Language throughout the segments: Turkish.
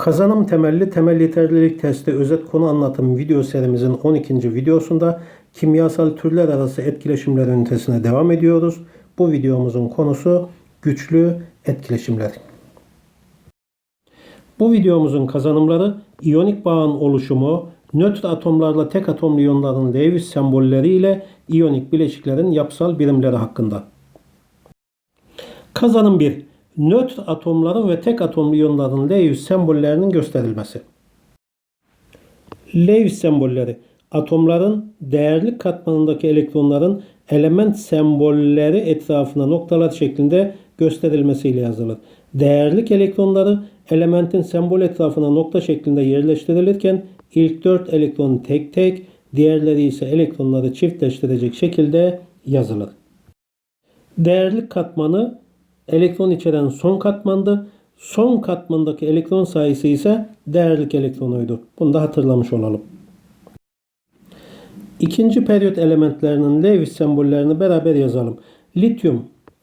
Kazanım temelli temel yeterlilik testi özet konu anlatım video serimizin 12. videosunda kimyasal türler arası etkileşimler ünitesine devam ediyoruz. Bu videomuzun konusu güçlü etkileşimler. Bu videomuzun kazanımları iyonik bağın oluşumu, nötr atomlarla tek atomlu iyonların Lewis sembolleri ile iyonik bileşiklerin yapısal birimleri hakkında. Kazanım 1. Nötr atomların ve tek atomlu iyonların Lewis sembollerinin gösterilmesi. Lewis sembolleri atomların değerlik katmanındaki elektronların element sembolleri etrafına noktalar şeklinde gösterilmesiyle yazılır. Değerlik elektronları elementin sembol etrafına nokta şeklinde yerleştirilirken ilk 4 elektron tek tek, diğerleri ise elektronları çiftleştirecek şekilde yazılır. Değerlik katmanı elektron içeren son katmandı. Son katmandaki elektron sayısı ise değerlik elektronuydu. Bunu da hatırlamış olalım. İkinci periyot elementlerinin Lewis sembollerini beraber yazalım. Lityum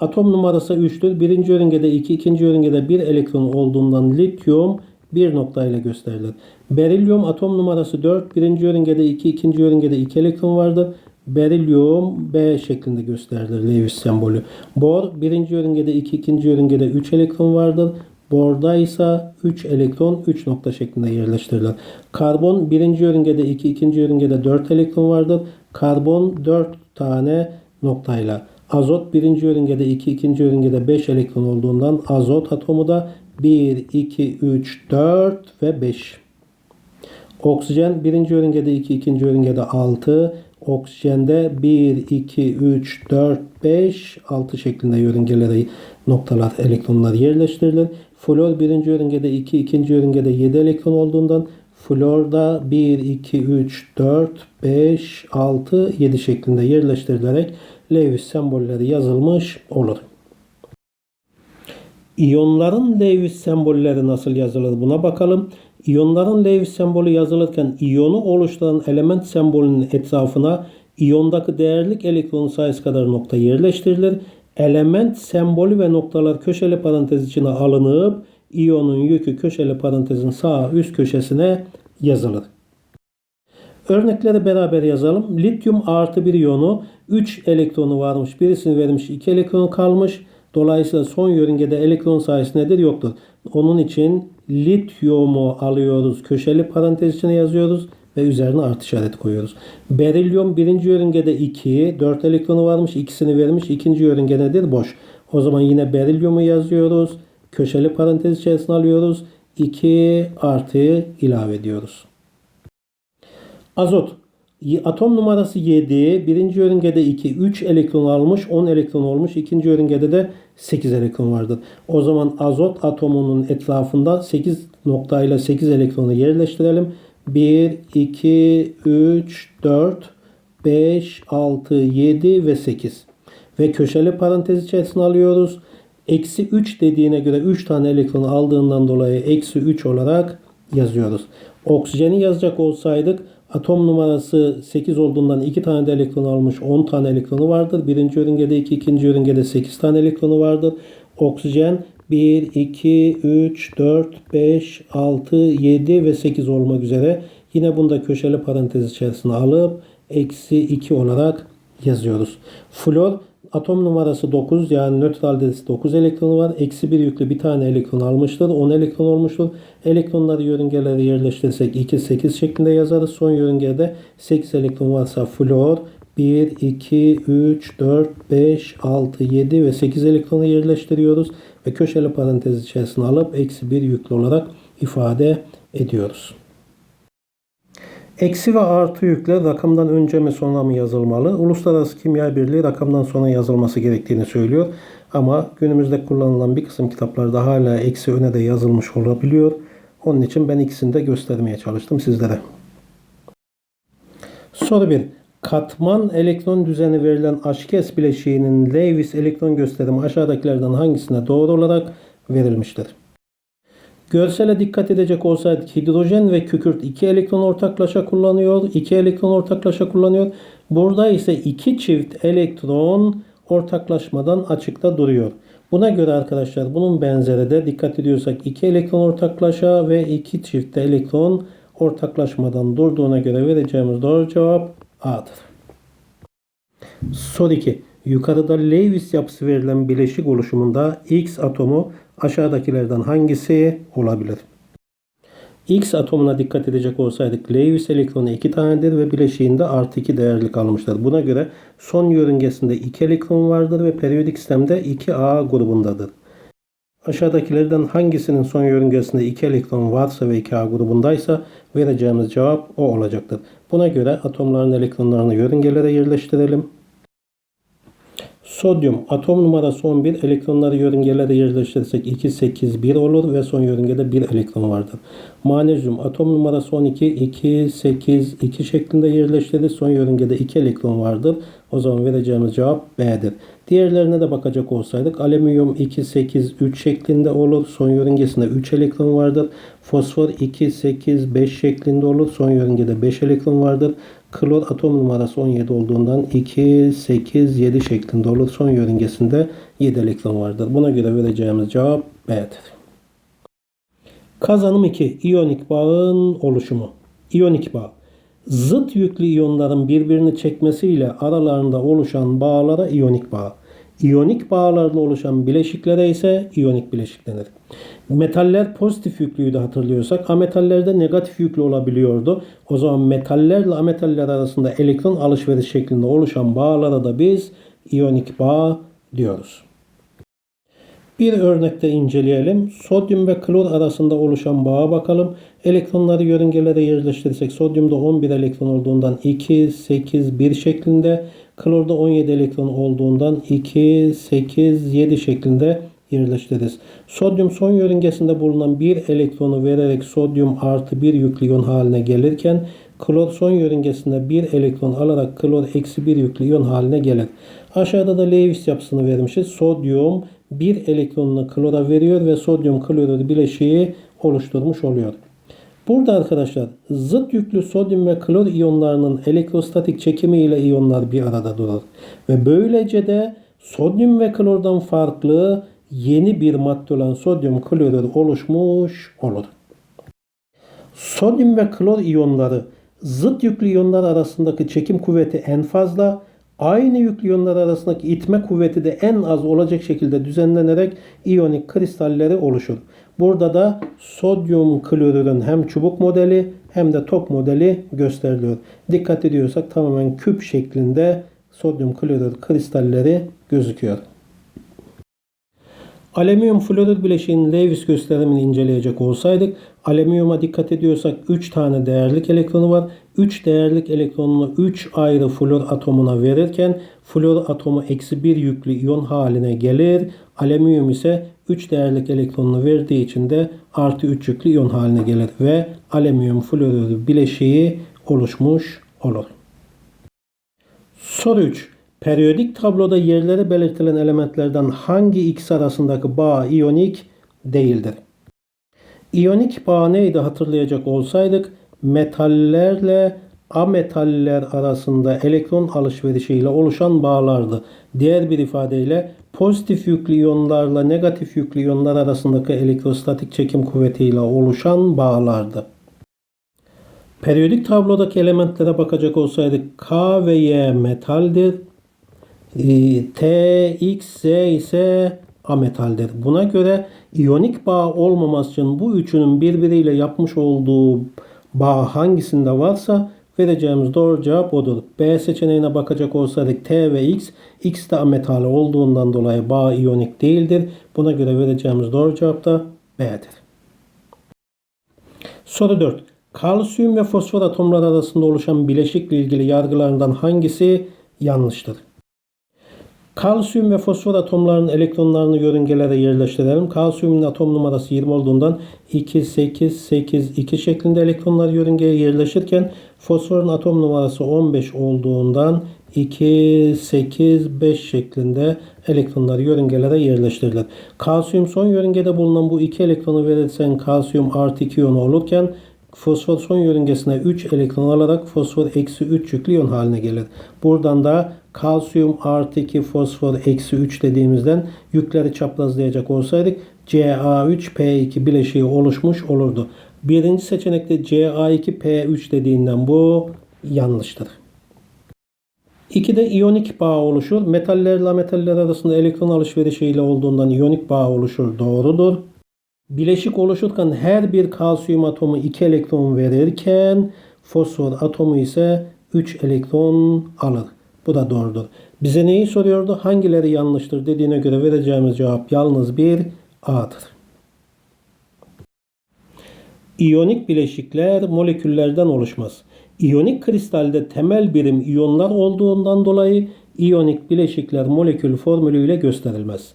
atom numarası 3'tür. Birinci yörüngede 2, ikinci yörüngede 1 elektron olduğundan lityum bir noktayla gösterilir. Berilyum atom numarası 4. Birinci yörüngede 2, ikinci yörüngede 2 elektron vardır. Berilyum B şeklinde gösterilir Lewis sembolü. Bor birinci yörüngede 2, ikinci yörüngede 3 elektron vardır. Borda ise 3 elektron 3 nokta şeklinde yerleştirilir. Karbon birinci yörüngede 2, ikinci yörüngede 4 elektron vardır. Karbon 4 tane noktayla. Azot birinci yörüngede 2, ikinci yörüngede 5 elektron olduğundan azot atomu da 1, 2, 3, 4 ve 5. Oksijen birinci yörüngede 2, ikinci yörüngede 6. Oksijende 1, 2, 3, 4, 5, 6 şeklinde yörüngelere noktalar, elektronlar yerleştirilir. Flor birinci yörüngede 2, ikinci yörüngede 7 elektron olduğundan florda 1, 2, 3, 4, 5, 6, 7 şeklinde yerleştirilerek Lewis sembolleri yazılmış olur. İyonların Lewis sembolleri nasıl yazılır buna bakalım. İyonların Lewis sembolü yazılırken iyonu oluşturan element sembolünün etrafına iyondaki değerlik elektron sayısı kadar nokta yerleştirilir. Element sembolü ve noktalar köşeli parantez içine alınıp iyonun yükü köşeli parantezin sağ üst köşesine yazılır. Örnekleri beraber yazalım. Lityum artı bir iyonu 3 elektronu varmış. Birisini vermiş 2 elektron kalmış. Dolayısıyla son yörüngede elektron sayısı nedir? Yoktur. Onun için lityumu alıyoruz. Köşeli parantez içine yazıyoruz ve üzerine artı işareti koyuyoruz. Berilyum birinci yörüngede 2, 4 elektronu varmış. ikisini vermiş. İkinci yörünge nedir? Boş. O zaman yine berilyumu yazıyoruz. Köşeli parantez içerisine alıyoruz. 2 artıyı ilave ediyoruz. Azot. Atom numarası 7. Birinci yörüngede 2. 3 elektron almış. 10 elektron olmuş. İkinci yörüngede de 8 elektron vardır. O zaman azot atomunun etrafında 8 noktayla 8 elektronu yerleştirelim. 1, 2, 3, 4, 5, 6, 7 ve 8. Ve köşeli parantez içerisine alıyoruz. Eksi 3 dediğine göre 3 tane elektron aldığından dolayı eksi 3 olarak yazıyoruz. Oksijeni yazacak olsaydık Atom numarası 8 olduğundan 2 tane de elektron almış 10 tane elektronu vardır. Birinci yörüngede 2, ikinci yörüngede 8 tane elektronu vardır. Oksijen 1, 2, 3, 4, 5, 6, 7 ve 8 olmak üzere. Yine bunda köşeli parantez içerisine alıp eksi 2 olarak yazıyoruz. Flor atom numarası 9 yani nötral derisi 9 elektronu var. Eksi 1 yüklü bir tane elektron almıştır. 10 elektron olmuştur. Elektronları yörüngelere yerleştirirsek 2, 8 şeklinde yazarız. Son yörüngede 8 elektron varsa flor 1, 2, 3, 4, 5, 6, 7 ve 8 elektronu yerleştiriyoruz. Ve köşeli parantez içerisine alıp eksi 1 yüklü olarak ifade ediyoruz. Eksi ve artı yükler rakamdan önce mi sonra mı yazılmalı? Uluslararası Kimya Birliği rakamdan sonra yazılması gerektiğini söylüyor. Ama günümüzde kullanılan bir kısım kitaplarda hala eksi öne de yazılmış olabiliyor. Onun için ben ikisini de göstermeye çalıştım sizlere. Soru 1. Katman elektron düzeni verilen H2S bileşiğinin Lewis elektron gösterimi aşağıdakilerden hangisine doğru olarak verilmiştir? Görsele dikkat edecek olsaydık hidrojen ve kükürt 2 elektron ortaklaşa kullanıyor. 2 elektron ortaklaşa kullanıyor. Burada ise 2 çift elektron ortaklaşmadan açıkta duruyor. Buna göre arkadaşlar bunun benzeri de dikkat ediyorsak 2 elektron ortaklaşa ve 2 çift elektron ortaklaşmadan durduğuna göre vereceğimiz doğru cevap A'dır. Soru 2. Yukarıda Lewis yapısı verilen bileşik oluşumunda X atomu aşağıdakilerden hangisi olabilir? X atomuna dikkat edecek olsaydık Lewis elektronu 2 tanedir ve bileşiğinde artı 2 değerlik almıştır. Buna göre son yörüngesinde 2 elektron vardır ve periyodik sistemde 2A grubundadır. Aşağıdakilerden hangisinin son yörüngesinde 2 elektron varsa ve 2A grubundaysa vereceğimiz cevap o olacaktır. Buna göre atomların elektronlarını yörüngelere yerleştirelim. Sodyum atom numarası 11 elektronları yörüngelere yerleştirirsek 2 8 1 olur ve son yörüngede 1 elektron vardır. Manezyum atom numarası 12 2 8 2 şeklinde yerleştirir. Son yörüngede 2 elektron vardır. O zaman vereceğimiz cevap B'dir. Diğerlerine de bakacak olsaydık alüminyum 2 8 3 şeklinde olur. Son yörüngesinde 3 elektron vardır. Fosfor 2 8 5 şeklinde olur. Son yörüngede 5 elektron vardır. Klor atom numarası 17 olduğundan 2, 8, 7 şeklinde olur. Son yörüngesinde 7 elektron vardır. Buna göre vereceğimiz cevap B'dir. Kazanım 2. İyonik bağın oluşumu. İyonik bağ. Zıt yüklü iyonların birbirini çekmesiyle aralarında oluşan bağlara iyonik bağ. İyonik bağlarla oluşan bileşiklere ise iyonik bileşik denir. Metaller pozitif yüklüydü hatırlıyorsak. Ametallerde negatif yüklü olabiliyordu. O zaman metallerle ametaller arasında elektron alışveriş şeklinde oluşan bağlara da biz iyonik bağ diyoruz. Bir örnekte inceleyelim. Sodyum ve klor arasında oluşan bağa bakalım. Elektronları yörüngelere yerleştirirsek sodyumda 11 elektron olduğundan 2, 8, 1 şeklinde. Klorda 17 elektron olduğundan 2, 8, 7 şeklinde yerleştiririz. Sodyum son yörüngesinde bulunan bir elektronu vererek sodyum artı bir yüklü iyon haline gelirken klor son yörüngesinde bir elektron alarak klor eksi bir yüklü iyon haline gelir. Aşağıda da Lewis yapısını vermişiz. Sodyum bir elektronunu klora veriyor ve sodyum klorür bileşiği oluşturmuş oluyor. Burada arkadaşlar zıt yüklü sodyum ve klor iyonlarının elektrostatik çekimi ile iyonlar bir arada durur. Ve böylece de sodyum ve klordan farklı yeni bir madde olan sodyum klorür oluşmuş olur. Sodyum ve klor iyonları zıt yüklü iyonlar arasındaki çekim kuvveti en fazla, aynı yüklü iyonlar arasındaki itme kuvveti de en az olacak şekilde düzenlenerek iyonik kristalleri oluşur. Burada da sodyum klorürün hem çubuk modeli hem de top modeli gösteriliyor. Dikkat ediyorsak tamamen küp şeklinde sodyum klorür kristalleri gözüküyor. Alüminyum florür bileşiğinin Lewis gösterimini inceleyecek olsaydık alüminyuma dikkat ediyorsak 3 tane değerlik elektronu var. 3 değerlik elektronunu 3 ayrı flor atomuna verirken flor atomu eksi 1 yüklü iyon haline gelir. Alüminyum ise 3 değerlik elektronunu verdiği için de artı 3 yüklü iyon haline gelir ve alüminyum florür bileşiği oluşmuş olur. Soru 3. Periyodik tabloda yerleri belirtilen elementlerden hangi ikisi arasındaki bağ iyonik değildir? İyonik bağ neydi hatırlayacak olsaydık metallerle ametaller arasında elektron alışverişiyle oluşan bağlardı. Diğer bir ifadeyle pozitif yüklü iyonlarla negatif yüklü iyonlar arasındaki elektrostatik çekim kuvvetiyle oluşan bağlardı. Periyodik tablodaki elementlere bakacak olsaydık K ve Y metaldir. T, X, Z ise ametaldir. Buna göre iyonik bağ olmaması için bu üçünün birbiriyle yapmış olduğu bağ hangisinde varsa vereceğimiz doğru cevap odur. B seçeneğine bakacak olsaydık T ve X, X de ametal olduğundan dolayı bağ iyonik değildir. Buna göre vereceğimiz doğru cevap da B'dir. Soru 4. Kalsiyum ve fosfor atomları arasında oluşan bileşikle ilgili yargılarından hangisi yanlıştır? Kalsiyum ve fosfor atomlarının elektronlarını yörüngelere yerleştirelim. Kalsiyumun atom numarası 20 olduğundan 2, 8, 8, 2 şeklinde elektronlar yörüngeye yerleşirken fosforun atom numarası 15 olduğundan 2, 8, 5 şeklinde elektronlar yörüngelere yerleştirilir. Kalsiyum son yörüngede bulunan bu iki elektronu verirsen kalsiyum artı 2 iyonu olurken fosfor son yörüngesine 3 elektron alarak fosfor eksi 3 yüklü iyon haline gelir. Buradan da kalsiyum artı 2 fosfor eksi 3 dediğimizden yükleri çaprazlayacak olsaydık Ca3P2 bileşiği oluşmuş olurdu. Birinci seçenekte Ca2P3 dediğinden bu yanlıştır. 2'de iyonik bağ oluşur. Metallerle metaller arasında elektron alışverişiyle olduğundan iyonik bağ oluşur. Doğrudur. Bileşik oluşurken her bir kalsiyum atomu 2 elektron verirken fosfor atomu ise 3 elektron alır. Bu da doğrudur. Bize neyi soruyordu? Hangileri yanlıştır dediğine göre vereceğimiz cevap yalnız bir A'dır. İyonik bileşikler moleküllerden oluşmaz. İyonik kristalde temel birim iyonlar olduğundan dolayı iyonik bileşikler molekül formülüyle gösterilmez.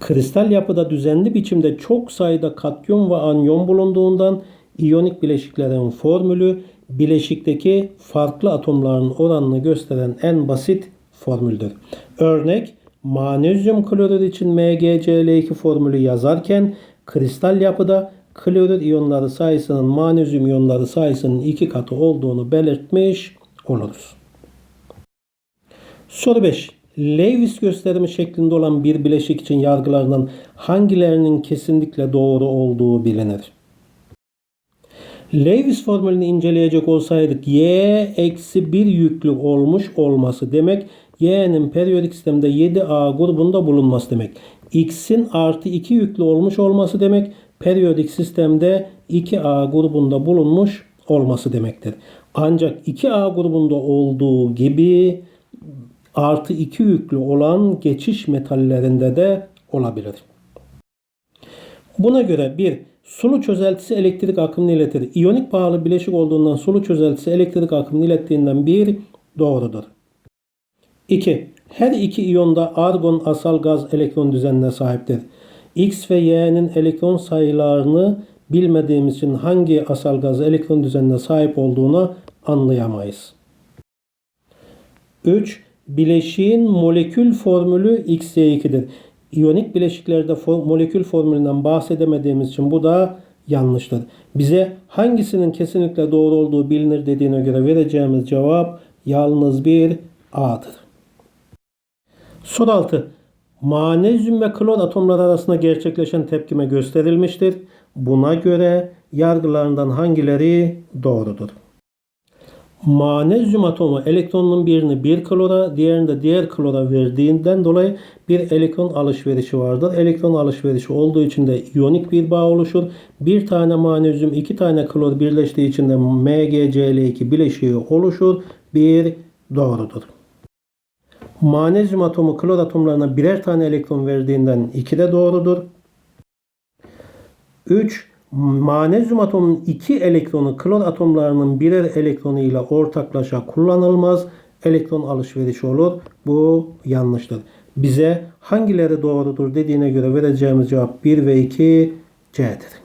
Kristal yapıda düzenli biçimde çok sayıda katyon ve anyon bulunduğundan iyonik bileşiklerin formülü bileşikteki farklı atomların oranını gösteren en basit formüldür. Örnek manezyum klorür için MgCl2 formülü yazarken kristal yapıda klorür iyonları sayısının manezyum iyonları sayısının iki katı olduğunu belirtmiş oluruz. Soru 5. Lewis gösterimi şeklinde olan bir bileşik için yargılarından hangilerinin kesinlikle doğru olduğu bilinir? Lewis formülünü inceleyecek olsaydık y eksi 1 yüklü olmuş olması demek y'nin periyodik sistemde 7a grubunda bulunması demek. x'in artı 2 yüklü olmuş olması demek periyodik sistemde 2a grubunda bulunmuş olması demektir. Ancak 2a grubunda olduğu gibi artı 2 yüklü olan geçiş metallerinde de olabilir. Buna göre bir sulu çözeltisi elektrik akımını iletir. İyonik bağlı bileşik olduğundan sulu çözeltisi elektrik akımını ilettiğinden bir doğrudur. 2. Her iki iyonda argon asal gaz elektron düzenine sahiptir. X ve Y'nin elektron sayılarını bilmediğimiz için hangi asal gaz elektron düzenine sahip olduğunu anlayamayız. 3. Bileşiğin molekül formülü XY2'dir. İyonik bileşiklerde for- molekül formülünden bahsedemediğimiz için bu da yanlıştır. Bize hangisinin kesinlikle doğru olduğu bilinir dediğine göre vereceğimiz cevap yalnız bir A'dır. Soru 6. Manezyum ve klor atomları arasında gerçekleşen tepkime gösterilmiştir. Buna göre yargılarından hangileri doğrudur? Manezyum atomu elektronun birini bir klora, diğerini de diğer klora verdiğinden dolayı bir elektron alışverişi vardır. Elektron alışverişi olduğu için de iyonik bir bağ oluşur. Bir tane manezyum, iki tane klor birleştiği için de MgCl2 bileşiği oluşur. Bir doğrudur. Manezyum atomu klor atomlarına birer tane elektron verdiğinden 2 de doğrudur. 3. Manezyum atomunun 2 elektronu klor atomlarının birer elektronu ile ortaklaşa kullanılmaz. Elektron alışverişi olur. Bu yanlıştır. Bize hangileri doğrudur dediğine göre vereceğimiz cevap 1 ve 2 C'dir.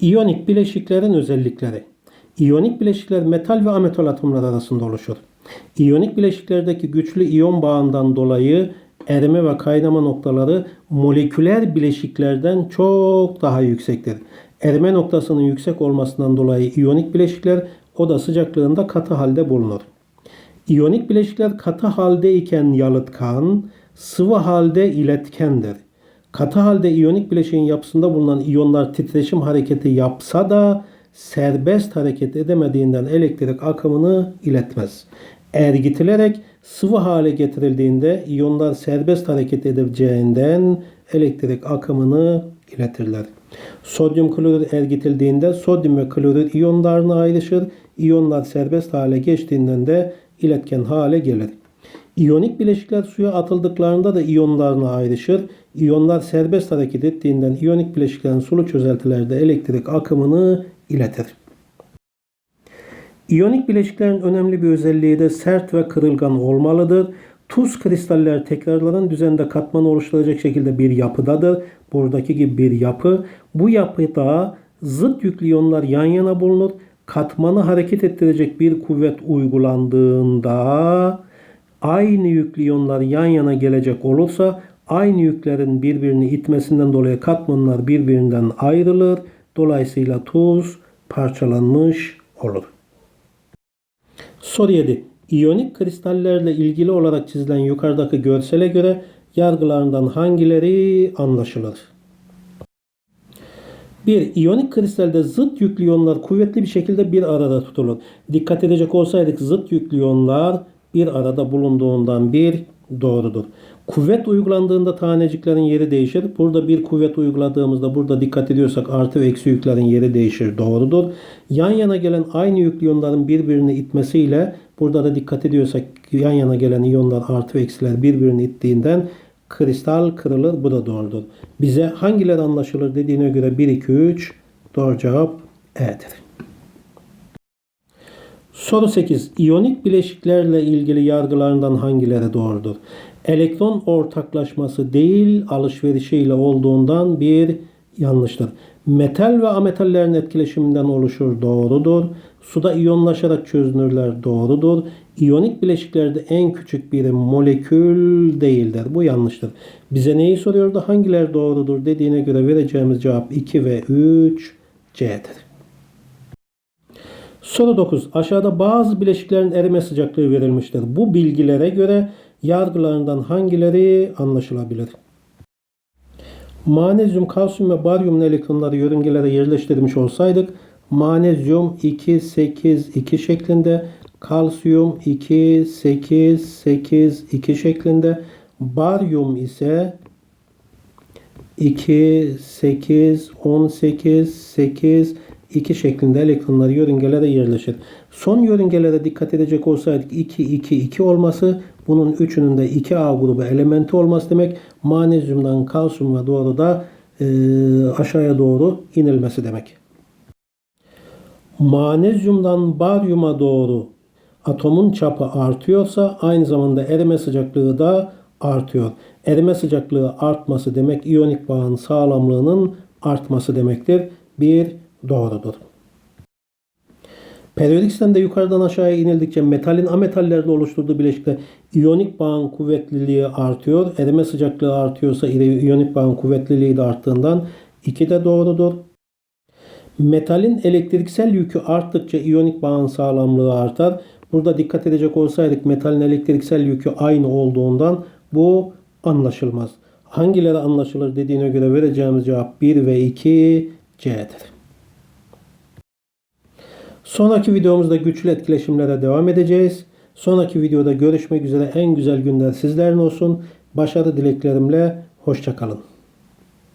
İyonik bileşiklerin özellikleri. İyonik bileşikler metal ve ametal atomlar arasında oluşur. İyonik bileşiklerdeki güçlü iyon bağından dolayı erime ve kaynama noktaları moleküler bileşiklerden çok daha yüksektir. Erime noktasının yüksek olmasından dolayı iyonik bileşikler oda sıcaklığında katı halde bulunur. İyonik bileşikler katı halde iken yalıtkan, sıvı halde iletkendir. Katı halde iyonik bileşiğin yapısında bulunan iyonlar titreşim hareketi yapsa da serbest hareket edemediğinden elektrik akımını iletmez. Ergitilerek sıvı hale getirildiğinde iyonlar serbest hareket edeceğinden elektrik akımını iletirler. Sodyum klorür ergitildiğinde sodyum ve klorür iyonlarına ayrışır. İyonlar serbest hale geçtiğinden de iletken hale gelir. İyonik bileşikler suya atıldıklarında da iyonlarına ayrışır. İyonlar serbest hareket ettiğinden iyonik bileşiklerin sulu çözeltilerde elektrik akımını iletir. İyonik bileşiklerin önemli bir özelliği de sert ve kırılgan olmalıdır. Tuz kristaller tekrarlanan düzende katmanı oluşturacak şekilde bir yapıdadır. Buradaki gibi bir yapı. Bu yapıda zıt yüklü iyonlar yan yana bulunur. Katmanı hareket ettirecek bir kuvvet uygulandığında aynı yüklü iyonlar yan yana gelecek olursa aynı yüklerin birbirini itmesinden dolayı katmanlar birbirinden ayrılır Dolayısıyla tuz parçalanmış olur. Soru 7. İyonik kristallerle ilgili olarak çizilen yukarıdaki görsele göre yargılarından hangileri anlaşılır? 1. İyonik kristalde zıt yüklü iyonlar kuvvetli bir şekilde bir arada tutulur. Dikkat edecek olsaydık zıt yüklü iyonlar bir arada bulunduğundan bir doğrudur. Kuvvet uygulandığında taneciklerin yeri değişir. Burada bir kuvvet uyguladığımızda burada dikkat ediyorsak artı ve eksi yüklerin yeri değişir. Doğrudur. Yan yana gelen aynı yüklü iyonların birbirini itmesiyle burada da dikkat ediyorsak yan yana gelen iyonlar artı ve eksiler birbirini ittiğinden kristal kırılır. Bu da doğrudur. Bize hangileri anlaşılır dediğine göre 1, 2, 3 doğru cevap E'dir. Soru 8. İyonik bileşiklerle ilgili yargılarından hangileri doğrudur? Elektron ortaklaşması değil alışverişiyle olduğundan bir yanlıştır. Metal ve ametallerin etkileşiminden oluşur doğrudur. Suda iyonlaşarak çözünürler doğrudur. İyonik bileşiklerde en küçük biri molekül değildir. Bu yanlıştır. Bize neyi soruyordu? Hangileri doğrudur dediğine göre vereceğimiz cevap 2 ve 3 C'dir. Soru 9. Aşağıda bazı bileşiklerin erime sıcaklığı verilmiştir. Bu bilgilere göre yargılarından hangileri anlaşılabilir? Manezyum, kalsiyum ve baryumun elektronları yörüngelere yerleştirmiş olsaydık manezyum 2, 8, 2 şeklinde, kalsiyum 2, 8, 8, 2 şeklinde, baryum ise 2, 8, 18, 8, 2 şeklinde elektronlar yörüngelere yerleşir. Son yörüngelere dikkat edecek olsaydık 2, 2, 2 olması bunun üçünün de 2A grubu elementi olması demek. Manezyumdan kalsiyuma doğru da e, aşağıya doğru inilmesi demek. Manezyumdan baryuma doğru atomun çapı artıyorsa aynı zamanda erime sıcaklığı da artıyor. Erime sıcaklığı artması demek iyonik bağın sağlamlığının artması demektir. Bir doğrudur. Periyodik sistemde yukarıdan aşağıya inildikçe metalin ametallerle oluşturduğu bileşikte iyonik bağın kuvvetliliği artıyor. Erime sıcaklığı artıyorsa iyonik bağın kuvvetliliği de arttığından 2 de doğrudur. Metalin elektriksel yükü arttıkça iyonik bağın sağlamlığı artar. Burada dikkat edecek olsaydık metalin elektriksel yükü aynı olduğundan bu anlaşılmaz. Hangileri anlaşılır dediğine göre vereceğimiz cevap 1 ve 2 C'dir. Sonraki videomuzda güçlü etkileşimlere devam edeceğiz. Sonraki videoda görüşmek üzere en güzel günler sizlerin olsun. Başarı dileklerimle hoşçakalın.